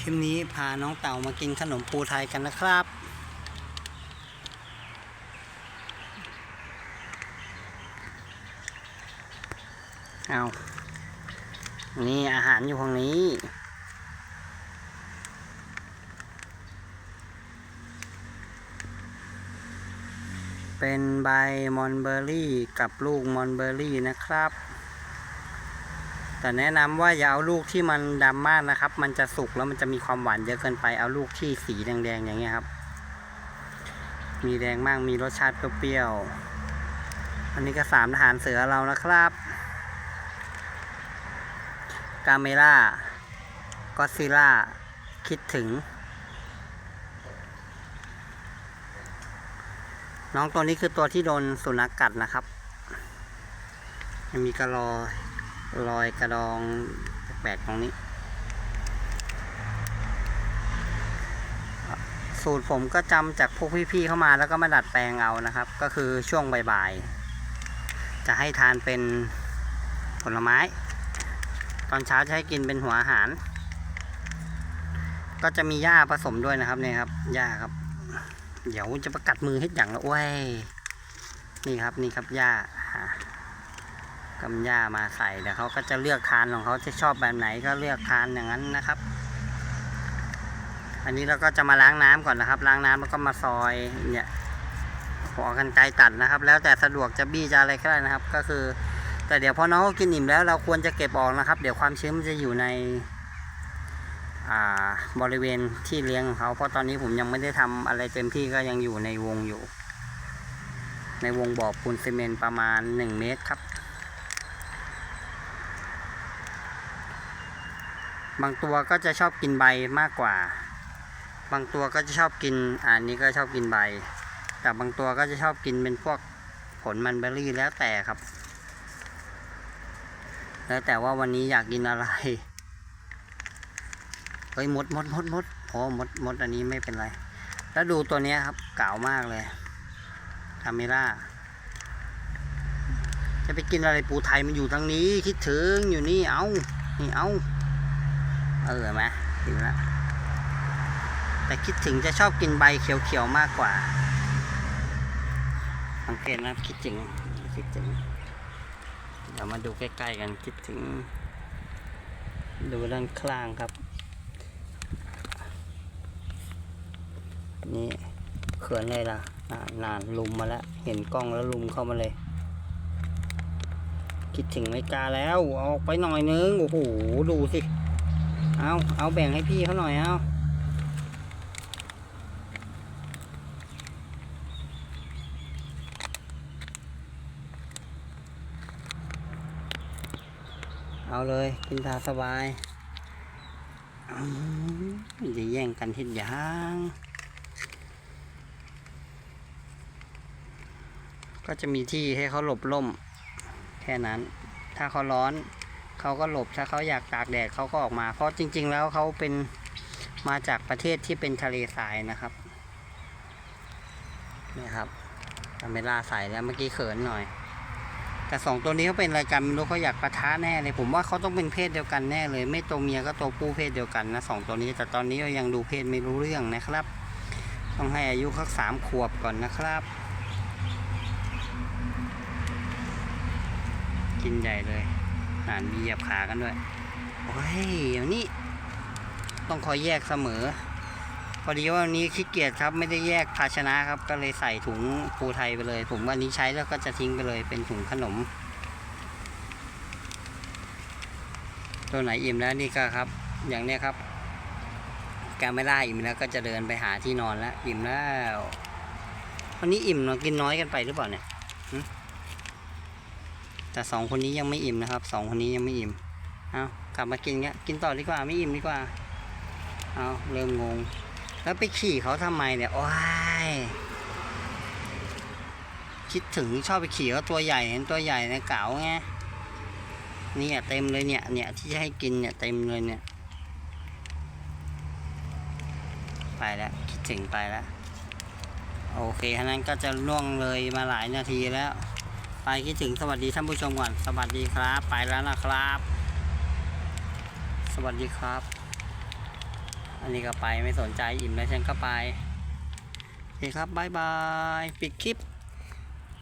คลิปนี้พาน้องเต่ามากินขนมปูไทยกันนะครับ เอานี่อาหารอยู่ตรงนี้ เป็นใบมอนเบอร์รี่กับลูกมอนเบอร์รี่นะครับ แต่แนะนำว่าอย่าเอาลูกที่มันดำมากนะครับ มันจะสุกแล้วมันจะมีความหวานเยอะเกินไป เอาลูกที่สีแดงๆอย่างเงี้ยครับ มีแดงมากมีรสชาติเปรี้ยวๆ อันนี้ก็สามทหารเสือเรานะครับ กาเมล่ากอซิล่า คิดถึง น้องตัวนี้คือตัวที่โดนสุนัขกกัดนะครับยังมีกระรอย รอยกระดองแปลกๆตรงนี้ สูตรผมก็จำจากพวกพี่ๆเข้ามาแล้วก็มาดัดแปลงเอานะครับ ก็คือช่วงบ่ายๆ จะให้ทานเป็นผลไม้ ตอนเช้าจะให้กินเป็นหัวอาหาร ก็จะมีหญ้าผสมด้วยนะครับเนี่ยครับหญ้าครับ เดี๋ยวจะประกัดมือให้อย่างละโอ้ยนี่ครับนี่ครับหญ้า กำหญ้ามาใส่เดี๋ยวเขาก็จะเลือกทานของเขาจะชอบแบบไหนก็เลือกทานอย่างนั้นนะครับ อันนี้เราก็จะมาล้างน้ำก่อนนะครับ ล้างน้ำแล้วก็มาซอยเนี่ยขอกันไกรตัดนะครับ แล้วแต่สะดวกจะบี้จะอะไรก็ได้นะครับ ก็คือ แต่เดี๋ยวพอน้องกินอิ่มแล้วเราควรจะเก็บออกนะครับ เดี๋ยวความชื้นมันจะอยู่ในบริเวณที่เลี้ยงของเขา เพราะตอนนี้ผมยังไม่ได้ทำอะไรเต็มที่ก็ยังอยู่ในวงอยู่ ในวงบ่อปูนซีเมนต์ประมาณ 1 เมตรครับ บางตัวก็จะชอบกินใบมากกว่า บางตัวก็จะชอบกินอันนี้ก็ชอบกินใบ แต่บางตัวก็จะชอบกินเป็นพวกผลมันเบอร์รี่แล้วแต่ครับ แล้วแต่ว่าวันนี้อยากกินอะไร เฮ้ยมดมดมดมดโอ้มดมดอันนี้ไม่เป็นไร แล้วดูตัวนี้ครับเก่ามากเลยคาเมล่าจะไปกินอะไรปูไทยมันอยู่ทางนี้คิดถึงอยู่นี่เอานี่เอา เออไหมถึงแล้วแต่คิดถึงจะชอบกินใบเขียวๆมากกว่า สังเกตนะคิดถึงคิดถึงเดี๋ยวมาดูใกล้ๆกันคิดถึง ดูด้านข้างครับ นี่เขินเลยล่ะนานลุมมาแล้ว เห็นกล้องแล้วลุมเข้ามาเลย คิดถึงไม่กาแล้วเอาออกไปหน่อยนึง โอ้โห ดูสิ เอาเอาแบ่งให้พี่เขาหน่อยเอาเอาเลยกินตาสบายอืมจะแย่งกันทิศยางก็จะมีที่ให้เขาหลบล่ม แค่นั้น ถ้าเขาร้อน เขาก็หลบถ้าเขาอยากตากแดดเขาก็ออกมา เพราะจริง ๆ แล้วเขาเป็นมาจากประเทศที่เป็นทะเลทรายนะครับนี่ครับทำเวลาใส่แล้วเมื่อกี้เขินหน่อย แต่สองตัวนี้เขาเป็นอะไรกันไม่รู้เขาอยากประทะแน่เลย ผมว่าเขาต้องเป็นเพศเดียวกันแน่เลย ไม่ตัวเมียก็ตัวผู้เพศเดียวกันนะสองตัวนี้แต่ตอนนี้ก็ยังดูเพศไม่รู้เรื่องนะครับ ต้องให้อายุเขาสามขวบก่อนนะครับ กินใหญ่เลย อ่านมีเหยียบขากันด้วย โอ้ยเดี๋ยวนี้ ต้องคอยแยกเสมอ พอดีว่าวันนี้ขี้เกียจครับไม่ได้แยกภาชนะครับ ก็เลยใส่ถุงปูไทยไปเลยถุงวันนี้ใช้แล้วก็จะทิ้งไปเลยเป็นถุงขนม ตัวไหนอิ่มแล้วนี่ก็ครับ อย่างเนี้ยครับการไม่ได้อิ่มแล้วก็จะเดินไปหาที่นอนแล้ว อิ่มแล้ววันนี้อิ่มเนาะกินน้อยกันไปหรือเปล่าเนี่ย แต่สองคนนี้ยังไม่อิ่มนะครับสองคนนี้ยังไม่อิ่มเอากลับมากินเงี้ยกินต่อดีกว่าไม่อิ่มดีกว่าเอาเริ่มงง แล้วไปขี่เขาทำไมเนี่ยโอ้ยคิดถึงชอบไปขี่เขาตัวใหญ่เห็นตัวใหญ่ในเก๋าไงเนี่ยเต็มเลยเนี่ยเนี่ยที่จะให้กินเนี่ยเต็มเลยเนี่ย ไปแล้วคิดถึงไปแล้วโอเคท่านั้นก็จะล่วงเลยมาหลายนาทีแล้ว ไปคิดถึงสวัสดีท่านผู้ชมก่อนสวัสดีครับ ไปแล้วนะครับ สวัสดีครับ อันนี้ก็ไปไม่สนใจอิ่มแล้วฉันก็ไปโอเคครับบายบาย ปิดคลิป